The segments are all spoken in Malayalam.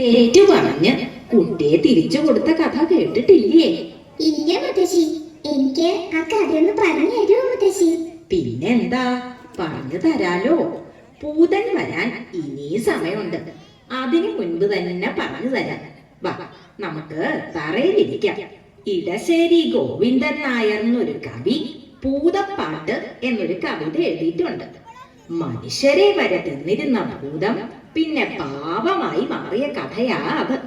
തേറ്റു പറഞ്ഞ് കുട്ടിയെ തിരിച്ചു കൊടുത്ത കഥ കേട്ടിട്ടില്ലേ? ഇല്ല മുത്തശ്ശി. എനിക്ക് ആ കഥയൊന്ന് പറഞ്ഞു തരുമോ മുത്തശ്ശി? പിന്നെന്താ? പറഞ്ഞു തരാലോ. പൂതൻ വരാൻ ഇനി സമയമുണ്ട്. അതിനു മുൻപ് തന്നെ പറഞ്ഞു തരാം. വാ നമുക്ക് തറയിലിരിക്കാം. ഇടശ്ശേരി ഗോവിന്ദൻ നായർ എന്നൊരു കവി പൂതപ്പാട്ട് എന്നൊരു കവിത എഴുതിയിട്ടുണ്ട്. മനുഷ്യരെ വരെ തിന്നിരുന്ന ഭൂതം പിന്നെ പാപമായി മാറിയ കഥയാ അത്.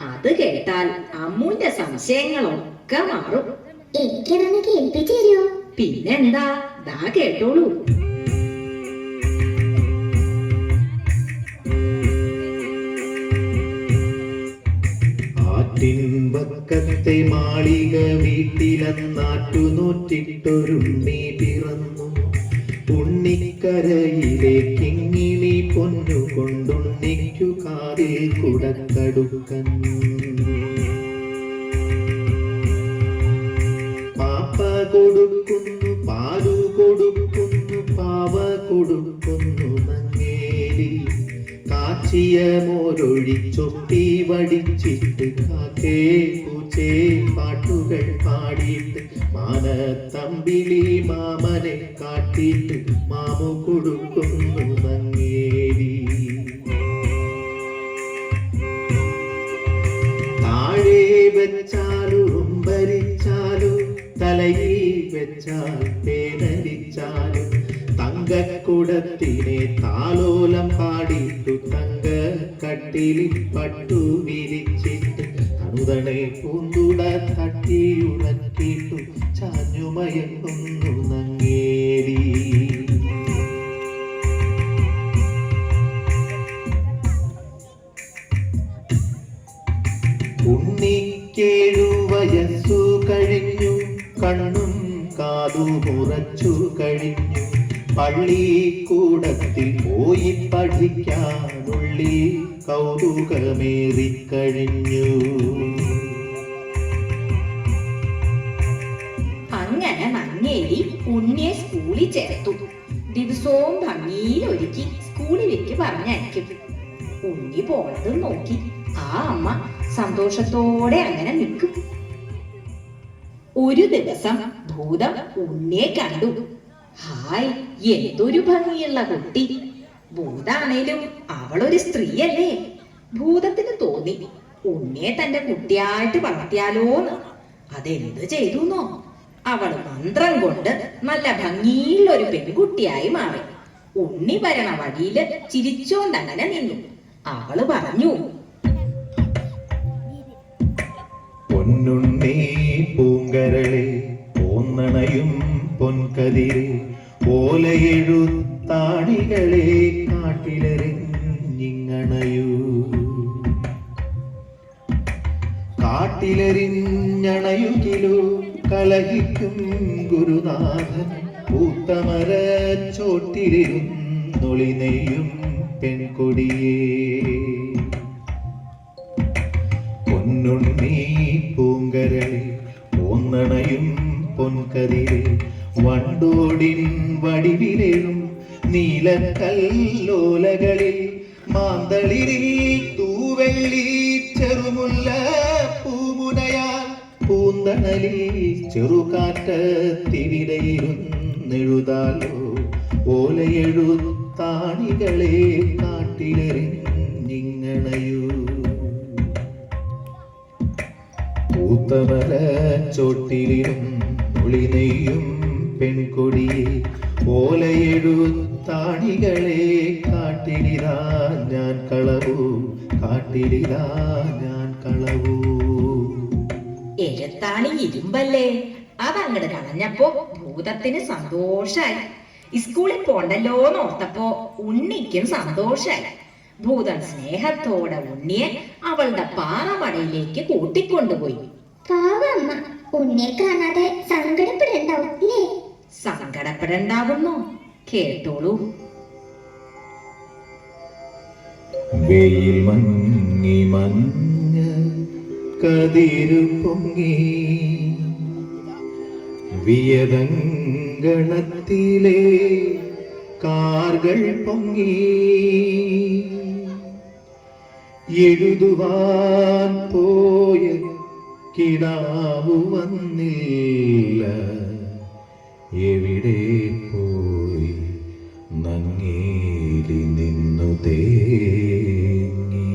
അത് കേട്ടാൽ അമ്മുന്റെ സംശയങ്ങളൊക്കെ മാറും. എനിക്കതൊന്ന് കേൾപ്പിച്ചു തരുമോ? പിന്നെന്താ? ദാ കേട്ടോളൂ. ആറ്റിൻപക്കത്തെ മാളിക വീട്ടിലെന്നാറ്റുനോറ്റിട്ടൊരുണ്ണി പിറന്നു. ഉണ്ണിക്കരയിലെ തിങ്ങിണി പൊന്നു കൊണ്ടുണ്ണിക്കു കാതിൽ കുടക്കടുക്കൻ പാപ്പ കൊടുക്കുന്നു പാലു കൊടുക്കുന്നു പാവ കൊടുക്കുന്നു നങ്ങേലി കാച്ചിയ മോരൊഴിച്ചൊട്ടി വടിച്ചിട്ട് കാക്കേ പൂച്ചേ പാട്ടുകൾ പാടിയിട്ട് മാനത്തമ്പിളി മാമനെ കാട്ടിയിട്ട് മാമു കൊടുക്കുന്നു നങ്ങേലി താഴെ വെച്ചാലും ഭരിച്ചാലും തലയിൽ വെച്ചാൽ പേനരിച്ചാലും തങ്കക്കുടത്തിനെ കട്ടിലിൽ പട്ടു വിരിച്ചിട്ട് തണുതണെ പൂന്തുട ഉണക്കിട്ടു ചാഞ്ഞുമയക്കുന്നു നങ്ങേരി ഉണ്ണിക്കേഴു വയസ്സു കഴിഞ്ഞു കണ്ണും കാതു മുറച്ചു കഴിഞ്ഞു. പള്ളിക്കൂടത്തിൽ പോയി പഠിക്കാനുള്ളി കൗതുകമേറിക്കഴിഞ്ഞു. അങ്ങനെ നങ്ങേലി ഉണ്ണിയെ സ്കൂളിൽ ചേർത്തു. ദിവസവും ഭംഗിയിൽ ഒരുക്കി സ്കൂളിലേക്ക് പറഞ്ഞയക്കും. ഉണ്ണി പോണത് നോക്കി. ആ അമ്മ സന്തോഷത്തോടെ അങ്ങനെ നിൽക്കും. ഒരു ദിവസം ഭൂതം ഉണ്ണിയെ കണ്ടു. ഹായ് എന്തൊരു ഭംഗിയുള്ള കുട്ടി. ഭൂതാണേലും അവളൊരു സ്ത്രീയല്ലേ? ഭൂതത്തിന് തോന്നി ഉണ്ണിയെ തന്റെ കുട്ടിയായിട്ട് വളർത്തിയാലോന്ന്. അതെന്ത് ചെയ്തുന്നോ? അവൾ മന്ത്രം കൊണ്ട് നല്ല ഭംഗിയുള്ള ഒരു പെൺകുട്ടിയായി മാറി. ഉണ്ണി വരണ വഴിയിൽ ചിരിച്ചോണ്ടങ്ങനെ നിന്നു. അവൾ പറഞ്ഞു പൊന്നുണ്ണി പൂങ്കരളെ പോന്നണയും പൊൻകതിരെ ഓലയെഴുത്താണികളെ കാട്ടിലെറിഞ്ഞിങ്ങണയൂ കാട്ടിലറിഞ്ഞണയുകിലൂ കലഹിക്കും ഗുരുനാഥൻ. പൂത്തമര ചോട്ടിലിരുന്നൊളി നൊളിനെയും പെൺകൊടിയേ. പൊന്നുണ്ണി പൂങ്കരളി പോന്നണയും പൊൻകതിരെ വണ്ടോടിൻ വടിവിലെഴും നീലക്കല്ലോലകളിൽ മാന്തളിരി തൂവെള്ളി ചെറുമുല്ല പൂമുനയാൽ പൂന്തണലിൽ ചെറുകാറ്റത്തിവിടയിരുന്നെഴുതാലോ ഓലയെഴുത്താണികളെ കാട്ടിലെറിഞ്ഞിങ്ങണയൂ. പൂത്തമല ചോട്ടിലും ഒളിനെയ്യും പെൺകൊടിയെ ഓലയെഴുത്താണികളെ കാട്ടിലിതാ ഞാൻ കളവൂ. കാട്ടിലിതാ ഞാൻ കളവൂ. എഴുത്താണി ഇരുമ്പല്ലേ? അതങ്ങട് കളഞ്ഞപ്പോ ഭൂതത്തിന് സന്തോഷായി. സ്കൂളിൽ പോണ്ടല്ലോ നോർത്തപ്പോ ഉണ്ണിക്കും സന്തോഷായി. ഭൂതൻ സ്നേഹത്തോടെ ഉണ്ണിയെ അവളുടെ പാറമടയിലേക്ക് കൂട്ടിക്കൊണ്ടുപോയി. പാവമ്മ ഉണ്ണിയെ കാണാതെ സങ്കടപ്പെടണ്ടാവും സങ്കടപ്പെടണ്ടാവുന്നു. കേട്ടോളൂ. വെയിൽ മങ്ങി മഞ്ഞ് കതിരു പൊങ്ങി വിയതങ്കണത്തിലെ കാർകൾ പൊങ്ങി എഴുതുവാൻ പോയ കിടാവു വന്നില്ല. എവിടെ പോയി തേങ്ങി.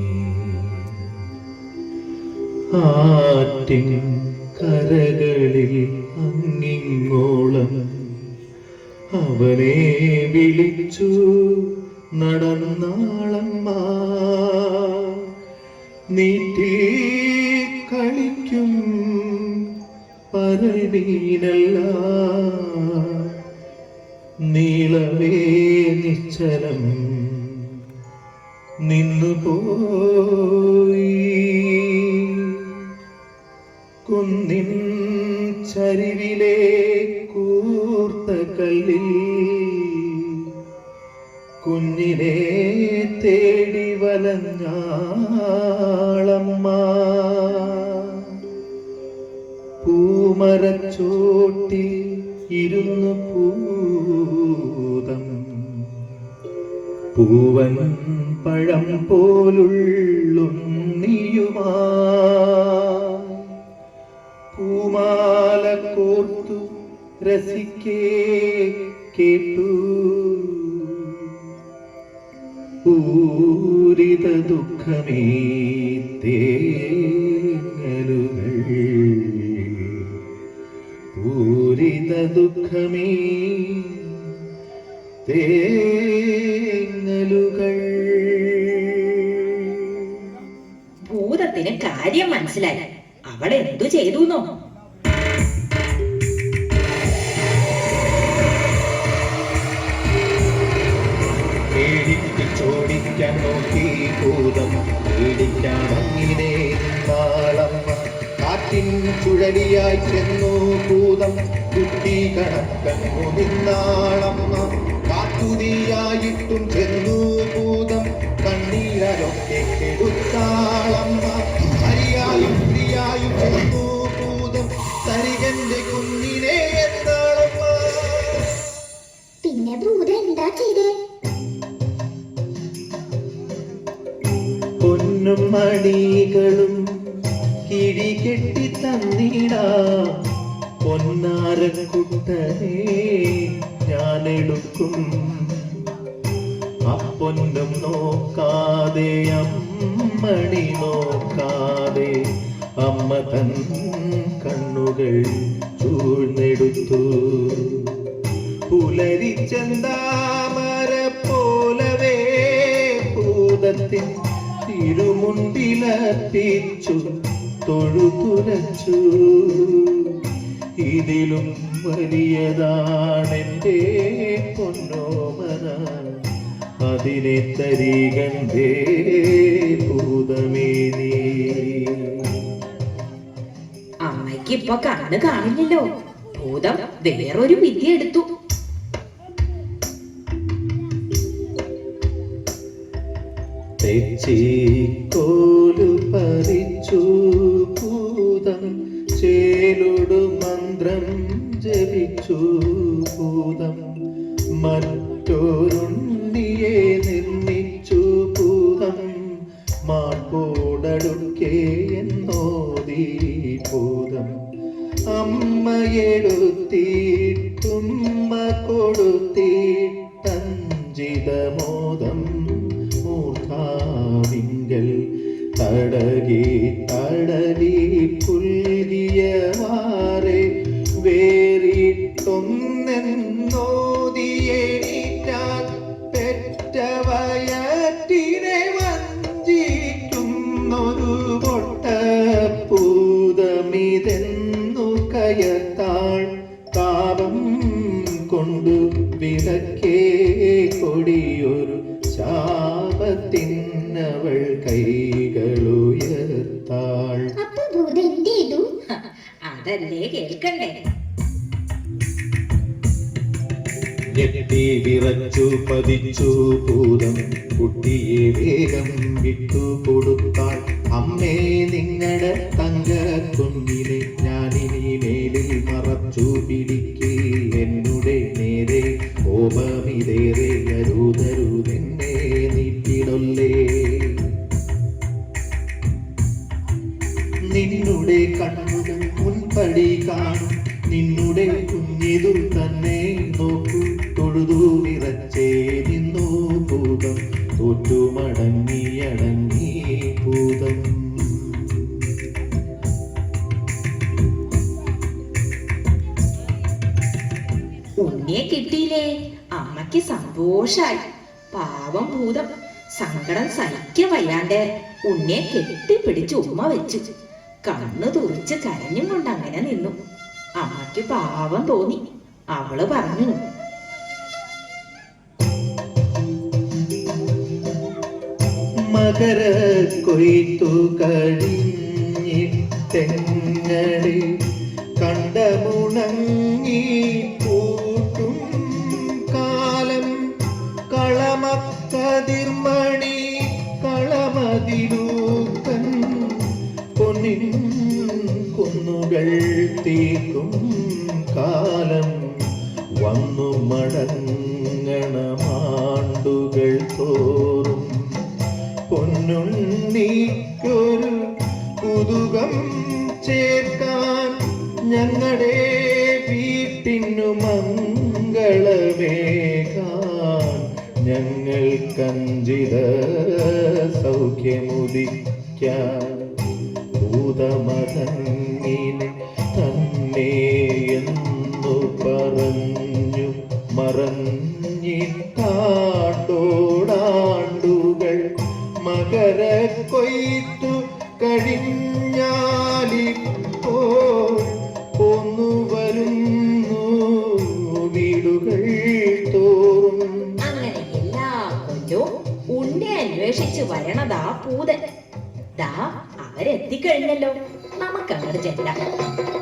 ആറ്റിൻ കരകളിൽ അങ്ങിങ്ങോളം അവനെ വിളിച്ചു നടന്നാളമ്മ. നീട്ടി കളിക്കും പരവീനല്ല നീളവേ നിശ്ചലം നിന്നുപോയി. കുന്നിൻ ചരിവിലെ കൂർത്ത കല്ലിൽ കുഞ്ഞിനെ തേടി വലഞ്ഞാളമ്മ. പൂമരച്ചോട്ടിൽ ഇരുന്നു പൂതം. പൂവൻ പഴം പോലുള്ളുണ്ണിയുമാ പൂമാല കോർത്തു രസിക്കേ കേട്ടു. ഊരിത ദുഃഖമേ തേങ്ങലുകൾ കാര്യം മനസ്സിലായി. അവൾ എന്തു ചെയ്തു നോ പേടിപ്പിച്ചോടിക്കാൻ നോക്കി ഭൂതം. പേടിക്കാൻ അങ്ങനെ നാളമ്മ. കാറ്റിൻ ചുഴലിയായി ചെന്നു ഭൂതം. കുട്ടി കണക്കന്നു നിന്നാളമ്മ കാത്തുതിയായിട്ടും ചെന്നു ഭൂതം. കണ്ണീരൊക്കെ പിന്നെ ഭൂതം എന്താ പൊന്നും മണികളും കിഴികെട്ടി തന്നിടാ. പൊന്നാരക്കുട്ടനെ ഞാനെടുക്കും. അപ്പൊന്നും നോക്കാതെ അമ്മണി നോക്കാതെ അമ്മ തൻ കണ്ണുകൾ ചൂഴ്ന്നെടുത്തു. പുലരിച്ചെന്താമര പോലവേ ഭൂതത്തിൽ തിരുമുണ്ടിലത്തിച്ചു തൊഴുതുലച്ചു ഇതിലും വലിയതാണെന്റെ പൊന്നോമന അതിനെ തരികണ്ടേ ഭൂതമേ നീ. അമ്മയ്ക്ക് ഇപ്പൊ കണ്ണ് കാണില്ലല്ലോ. ഭൂതം വേറൊരു വിദ്യ എടുത്തു. തെച്ചിക്കോലു പറിച്ചു ഭൂതം ചേലുടു മന്ത്രം ജപിച്ചു ഭൂതം. മറ്റൊരുണ്ണിയെ നിർമ്മിച്ചു ഭൂതം മാർക്കോടടുക്കേ എന്നോദീ ഭൂതം അമ്മയെടുത്തിട്ടുമ്മ കൊടുത്തിട്ടഞ്ചിതമോദം മൂർധാവിങ്കൽ തടകി അതല്ലേ കേൾക്കണ്ടേ? ഞെട്ടി വിറച്ചു പതിച്ചു പൂതം കുട്ടിയെ വേഗം വിട്ടു കൊടുത്താൽ അമ്മേ നിങ്ങളുടെ തങ്ക കുഞ്ഞിനെ ഞാനിനി മേലിൽ മറച്ചു പിടിക്ക് തോറ്റു മടങ്ങി അടങ്ങി ഭൂതം. ഉണ്ണിയെ കിട്ടിയില്ലേ? അമ്മയ്ക്ക് സന്തോഷായി. പാവം ഭൂതം. സങ്കടം സഹിക്ക വയ്യാണ്ട് ഉണ്ണിയെ കെട്ടിപ്പിടിച്ച് ഉമ്മ വെച്ചു. കണ്ണ് തുറിച്ച് കരഞ്ഞും കൊണ്ട് അങ്ങനെ നിന്നു. അമ്മയ്ക്ക് പാവം തോന്നി. അവൾ പറഞ്ഞു മകര കൊയ്ത്തു കഴിഞ്ഞിട്ടെങ്ങടെ കണ്ടമുണങ്ങി പൂട്ടും കാലം. കളമക്കതിർമണി കളമതിലൂക്കൻ പൊന്നിൻ കൊന്നുകൾ തീർക്കും കാലം. ഞങ്ങൾ കഞ്ചിത സൗഖ്യമുദിക്കാൻ ഭൂതമതങ്ങിനെ തന്നെ എന്നു പറഞ്ഞു മറഞ്ഞിട്ടാണ്ടോടാണ്ടുകൾ അവരെത്തിക്കഴിഞ്ഞല്ലോ നമുക്കങ്ങോട്ട് ചെല്ലാം.